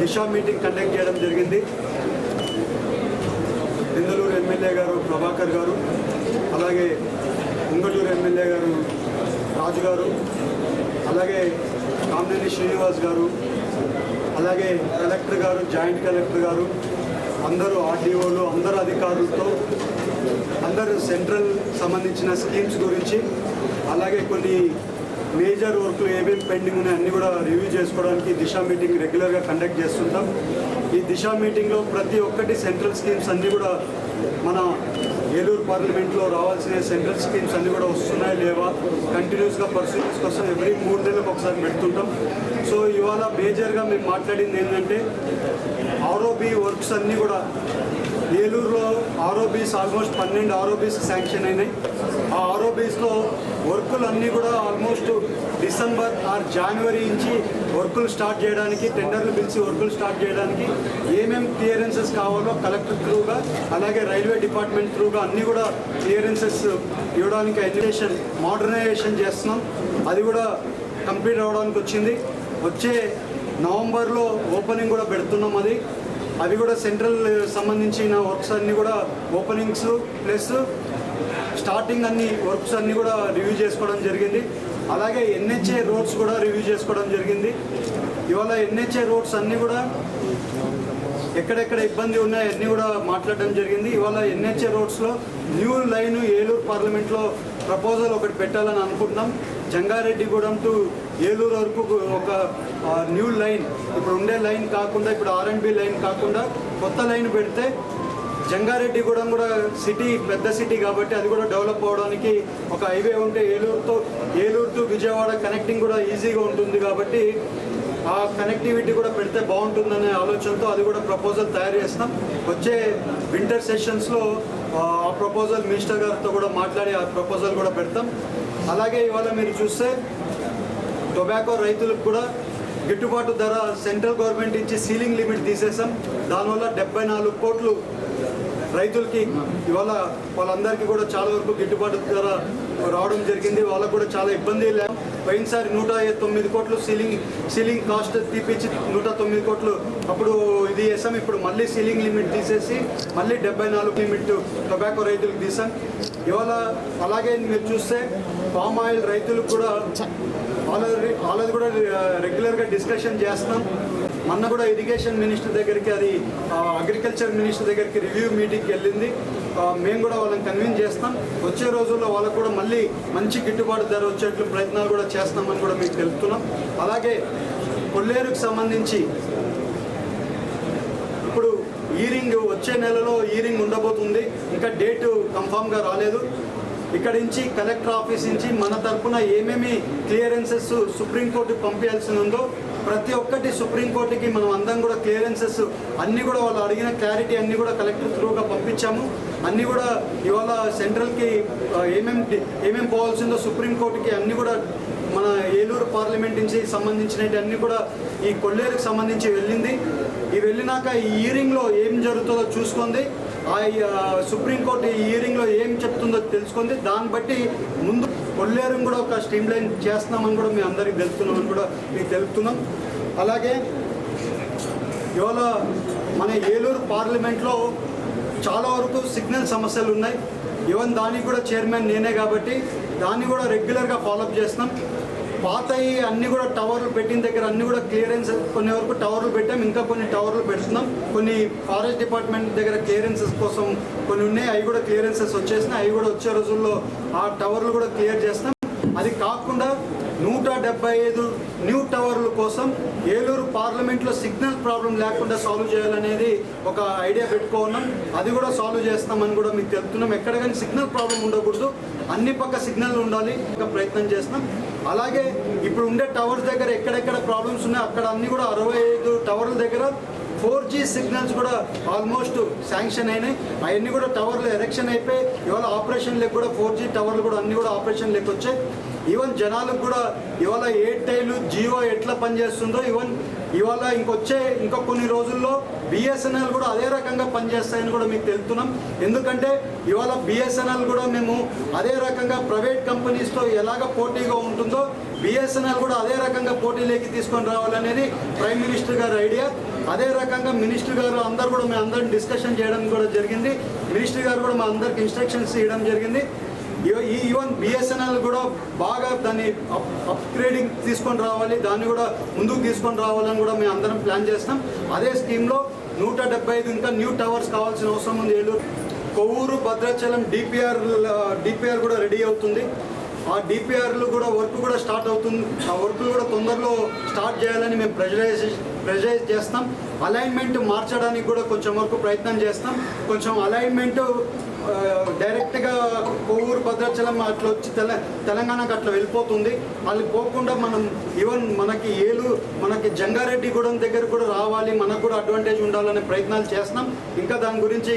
దిశ meeting conduct చేయడం జరిగింది. ఇందలూరు MLA గారు ప్రభాకర్ గారు అలాగే ఉంగటూరు ఎమ్మెల్యే గారు రాజు గారు అలాగే కామినేని శ్రీనివాస్ గారు అలాగే కలెక్టర్ గారు జాయింట్ కలెక్టర్ గారు అందరూ ఆర్డీఓలు అందరు అధికారులతో అందరూ సెంట్రల్ సంబంధించిన స్కీమ్స్ గురించి అలాగే కొన్ని మేజర్ వర్క్లు ఏమేమి పెండింగ్ ఉన్నాయి అన్నీ కూడా రివ్యూ చేసుకోవడానికి దిశ మీటింగ్ రెగ్యులర్గా కండక్ట్ చేస్తుంటాం. ఈ దిశ మీటింగ్లో ప్రతి ఒక్కటి సెంట్రల్ స్కీమ్స్ అన్నీ కూడా మన ఏలూరు పార్లమెంట్లో రావాల్సిన సెంట్రల్ స్కీమ్స్ అన్నీ కూడా వస్తున్నాయి లేవా? కంటిన్యూస్గా పర్సూస్ కోసం ఎవ్రీ మూడు నెలలకు ఒకసారి పెడుతుంటాం. సో ఇవాళ మేజర్గా మేము మాట్లాడింది ఏంటంటే ఆర్ఓబి వర్క్స్ అన్నీ కూడా ఏలూరులో ఆర్ఓబీస్ ఆల్మోస్ట్ పన్నెండు ఆర్ఓబీస్ శాంక్షన్ అయినాయి. ఆ ఆర్ఓబీస్లో వర్కులు అన్నీ కూడా ఆల్మోస్ట్ డిసెంబర్ ఆర్ జనవరి నుంచి వర్కులు స్టార్ట్ చేయడానికి టెండర్లు పిలిచి వర్కులు స్టార్ట్ చేయడానికి ఏమేమి క్లియరెన్సెస్ కావాలో కలెక్టర్ త్రూగా అలాగే రైల్వే డిపార్ట్మెంట్ త్రూగా అన్నీ కూడా క్లియరెన్సెస్ ఇవ్వడానికి ఎడ్యుకేషన్ మోడర్నైజేషన్ చేస్తున్నాం. అది కూడా కంప్లీట్ అవ్వడానికి వచ్చింది. వచ్చే నవంబర్లో ఓపెనింగ్ కూడా పెడుతున్నాం అది. అవి కూడా సెంట్రల్ సంబంధించిన వర్క్స్ అన్నీ కూడా ఓపెనింగ్స్ ప్లస్ స్టార్టింగ్ అన్ని వర్క్స్ అన్నీ కూడా రివ్యూ చేసుకోవడం జరిగింది. అలాగే ఎన్హెచ్ఏ రోడ్స్ కూడా రివ్యూ చేసుకోవడం జరిగింది. ఇవాళ ఎన్హెచ్ఏ రోడ్స్ అన్నీ కూడా ఎక్కడెక్కడ ఇబ్బంది ఉన్నాయో అన్నీ కూడా మాట్లాడడం జరిగింది. ఇవాళ ఎన్హెచ్ఏ రోడ్స్లో న్యూ లైన్ ఏలూరు పార్లమెంట్లో ప్రపోజల్ ఒకటి పెట్టాలని అనుకుంటున్నాం. జంగారెడ్డిగూడెం టు ఏలూరు వరకు ఒక న్యూ లైన్ ఇప్పుడు ఉండే లైన్ కాకుండా ఇప్పుడు ఆర్ అండ్ బి లైన్ కాకుండా కొత్త లైన్ పెడితే జంగారెడ్డిగూడెం కూడా సిటీ పెద్ద సిటీ కాబట్టి అది కూడా డెవలప్ అవడానికి ఒక హైవే ఉంటే ఏలూరుతో ఏలూరు టు విజయవాడ కనెక్టింగ్ కూడా ఈజీగా ఉంటుంది కాబట్టి ఆ కనెక్టివిటీ కూడా పెడితే బాగుంటుందనే ఆలోచనతో అది కూడా ప్రపోజల్ తయారు చేస్తాం. వచ్చే వింటర్ సెషన్స్లో ఆ ప్రపోజల్ మినిస్టర్ గారితో కూడా మాట్లాడి ఆ ప్రపోజల్ కూడా పెడతాం. అలాగే ఇవాళ మీరు చూస్తే టొబాకో రైతులకు కూడా గిట్టుబాటు ధర సెంట్రల్ గవర్నమెంట్ ఇచ్చి సీలింగ్ లిమిట్ తీసేసాం. దానివల్ల డెబ్బై నాలుగు కోట్లు రైతులకి ఇవాళ వాళ్ళందరికీ కూడా చాలా వరకు గిట్టుబాటు ధర రావడం జరిగింది. వాళ్ళకు కూడా చాలా ఇబ్బంది లేదు పోయినసారి నూట తొమ్మిది కోట్లు సీలింగ్ సీలింగ్ కాస్ట్ తీపిచ్చి నూట తొమ్మిది కోట్లు అప్పుడు ఇది చేసాం. ఇప్పుడు మళ్ళీ సీలింగ్ లిమిట్ తీసేసి మళ్ళీ డెబ్బై నాలుగు లిమిట్ టొబాకో రైతులకు తీసాం. ఇవాళ అలాగే మీరు చూస్తే పామ్ ఆయిల్ రైతులకు కూడా వాళ్ళది కూడా రెగ్యులర్గా డిస్కషన్ చేస్తున్నాం. మొన్న కూడా ఇరిగేషన్ మినిస్టర్ దగ్గరికి అది అగ్రికల్చర్ మినిస్టర్ దగ్గరికి రివ్యూ మీటింగ్కి వెళ్ళింది. మేము కూడా వాళ్ళని కన్విన్స్ చేస్తాం. వచ్చే రోజుల్లో వాళ్ళకు కూడా మళ్ళీ మంచి గిట్టుబాటు ధర వచ్చేట్లు ప్రయత్నాలు కూడా చేస్తామని కూడా మీకు తెలుపుతున్నాం. అలాగే కొల్లేరుకు సంబంధించి ఇప్పుడు ఈరింగ్ వచ్చే నెలలో ఈరింగ్ ఉండబోతుంది. ఇంకా డేటు కన్ఫామ్గా రాలేదు. ఇక్కడ నుంచి కలెక్టర్ ఆఫీస్ నుంచి మన తరఫున ఏమేమి క్లియరెన్సెస్ సుప్రీంకోర్టు పంపించాల్సి ఉందో ప్రతి ఒక్కటి సుప్రీంకోర్టుకి మనం అందరం కూడా క్లియరెన్సెస్ అన్నీ కూడా వాళ్ళు అడిగిన క్లారిటీ అన్నీ కూడా కలెక్టర్ త్రూగా పంపించాము. అన్నీ కూడా ఇవాళ సెంట్రల్కి ఏమేమి ఏమేమి పోవాల్సిందో సుప్రీంకోర్టుకి అన్నీ కూడా మన ఏలూరు పార్లమెంట్ నుంచి సంబంధించినవి అన్నీ కూడా ఈ కొల్లేరుకు సంబంధించి వెళ్ళింది. ఈ వెళ్ళినాక ఈ ఇయరింగ్లో ఏం జరుగుతుందో చూసుకుంది. సుప్రీంకోర్టు ఈ ఇయరింగ్లో ఏం చెప్తుందో తెలుసుకుంది. దాన్ని బట్టి ముందు కొల్లేరం కూడా ఒక స్ట్రీమ్ లైన్ చేస్తున్నామని కూడా మేము అందరికీ తెలుపుతున్నామని కూడా మీకు తెలుపుతున్నాం. అలాగే ఇవాళ మన ఏలూరు పార్లమెంట్లో చాలా వరకు సిగ్నల్ సమస్యలు ఉన్నాయి. ఈవెన్ దానికి కూడా చైర్మన్ నేనే కాబట్టి దాన్ని కూడా రెగ్యులర్గా ఫాలోఅప్ చేస్తున్నాం. పాత అన్ని కూడా టవర్లు పెట్టిన దగ్గర అన్ని కూడా క్లియరెన్స్ కొన్ని వరకు టవర్లు పెట్టాం. ఇంకా కొన్ని టవర్లు పెడుతున్నాం. కొన్ని ఫారెస్ట్ డిపార్ట్మెంట్ దగ్గర క్లియరెన్సెస్ కోసం కొన్ని ఉన్నాయి. అవి కూడా క్లియరెన్సెస్ వచ్చేసినాయి. అవి కూడా వచ్చే రోజుల్లో ఆ టవర్లు కూడా క్లియర్ చేస్తాం. అది కాకుండా నూట డెబ్బై ఐదు న్యూ టవర్ల కోసం ఏలూరు పార్లమెంట్లో సిగ్నల్ ప్రాబ్లం లేకుండా సాల్వ్ చేయాలనేది ఒక ఐడియా పెట్టుకున్నాం అది కూడా సాల్వ్ చేస్తామని కూడా మీకు తెలుపుతున్నాం ఎక్కడ కానీ సిగ్నల్ ప్రాబ్లం ఉండకూడదు. అన్ని పక్క సిగ్నల్ ఉండాలి. ఒక ప్రయత్నం చేస్తున్నాం అలాగే ఇప్పుడు ఉండే టవర్స్ దగ్గర ఎక్కడెక్కడ ప్రాబ్లమ్స్ ఉన్నాయో అక్కడ అన్ని కూడా అరవై ఐదు టవర్ల దగ్గర ఫోర్ జీ సిగ్నల్స్ కూడా ఆల్మోస్ట్ శాంక్షన్ అయినాయి. అవన్నీ కూడా టవర్లు ఎరెక్షన్ అయిపోయి ఇవాళ ఆపరేషన్ లెక్క కూడా ఫోర్ జీ టవర్లు కూడా అన్ని కూడా ఆపరేషన్ లెక్క వచ్చాయి. ఈవెన్ జనాలకు కూడా ఇవాళ ఎయిర్టెల్ జియో ఎట్లా పనిచేస్తుందో ఈవెన్ ఇవాళ ఇంకొచ్చే ఇంకా కొన్ని రోజుల్లో బిఎస్ఎన్ఎల్ కూడా అదే రకంగా పనిచేస్తాయని కూడా మీకు తెలుపుతున్నాం ఎందుకంటే ఇవాళ బిఎస్ఎన్ఎల్ కూడా మేము అదే రకంగా ప్రైవేట్ కంపెనీస్తో ఎలాగ పోటీగా ఉంటుందో బిఎస్ఎన్ఎల్ కూడా అదే రకంగా పోటీలోకి తీసుకొని రావాలనేది ప్రైమ్ మినిస్టర్ గారి ఐడియా. అదే రకంగా మినిస్టర్ గారు అందరు కూడా మేము అందరం డిస్కషన్ చేయడం కూడా జరిగింది. మినిస్టర్ గారు కూడా మా అందరికి ఇన్స్ట్రక్షన్స్ ఇవ్వడం జరిగింది. ఈ ఈవెన్ బిఎస్ఎన్ఎల్ కూడా బాగా దాన్ని అప్ అప్గ్రేడింగ్ తీసుకొని రావాలి. దాన్ని కూడా ముందుకు తీసుకొని రావాలని కూడా మేము అందరం ప్లాన్ చేస్తాం. అదే స్కీమ్లో నూట డెబ్బై ఐదు ఇంకా న్యూ టవర్స్ కావాల్సిన అవసరం ఉంది. ఏలూరు కొవ్వూరు భద్రాచలం డిపిఆర్ డిపిఆర్ కూడా రెడీ అవుతుంది. ఆ డిపిఆర్లు కూడా వర్క్ కూడా స్టార్ట్ అవుతుంది. ఆ వర్క్లు కూడా తొందరలో స్టార్ట్ చేయాలని మేము ప్రెజరైజ్ ప్రెజరైజ్ చేస్తాం. అలైన్మెంట్ మార్చడానికి కూడా కొంచెం వరకు ప్రయత్నం చేస్తాం. కొంచెం అలైన్మెంట్ డైరెక్ట్గా కొవ్వూరు భద్రాచలం అట్లా వచ్చి తెల తెలంగాణకు అట్లా వెళ్ళిపోతుంది. వాళ్ళు పోకుండా మనం ఈవెన్ మనకి ఏలు మనకి జంగారెడ్డిగూడెం దగ్గర కూడా రావాలి. మనకు కూడా అడ్వాంటేజ్ ఉండాలనే ప్రయత్నాలు చేస్తున్నాం. ఇంకా దాని గురించి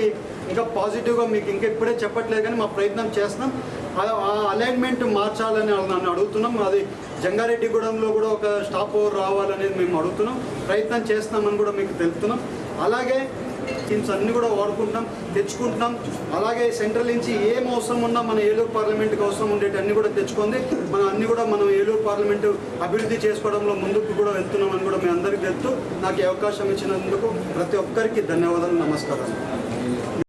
ఇంకా పాజిటివ్గా మీకు ఇంకా ఇప్పుడే చెప్పట్లేదు కానీ మా ప్రయత్నం చేస్తున్నాం. ఆ- అలైన్మెంట్ మార్చాలని నన్ను అడుగుతున్నాం. అది జంగారెడ్డిగూడెంలో కూడా ఒక స్టాప్ ఓవర్ రావాలనేది మేము అడుగుతున్నాం. ప్రయత్నం చేస్తున్నామని కూడా మీకు తెలుపుతున్నాం. అలాగే టీమ్స్ అన్ని కూడా వాడుకుంటున్నాం తెచ్చుకుంటున్నాం. అలాగే సెంట్రల్ నుంచి ఏం అవసరం ఉన్నా మన ఏలూరు పార్లమెంట్కి అవసరం ఉండేటి అన్నీ కూడా తెచ్చుకుంది. మనం అన్ని కూడా మనం ఏలూరు పార్లమెంటు అభివృద్ధి చేసుకోవడంలో ముందుకు కూడా వెళ్తున్నామని కూడా మీ అందరికీ తెలుపుతూ నాకు అవకాశం ఇచ్చినందుకు ప్రతి ఒక్కరికి ధన్యవాదాలు నమస్కారం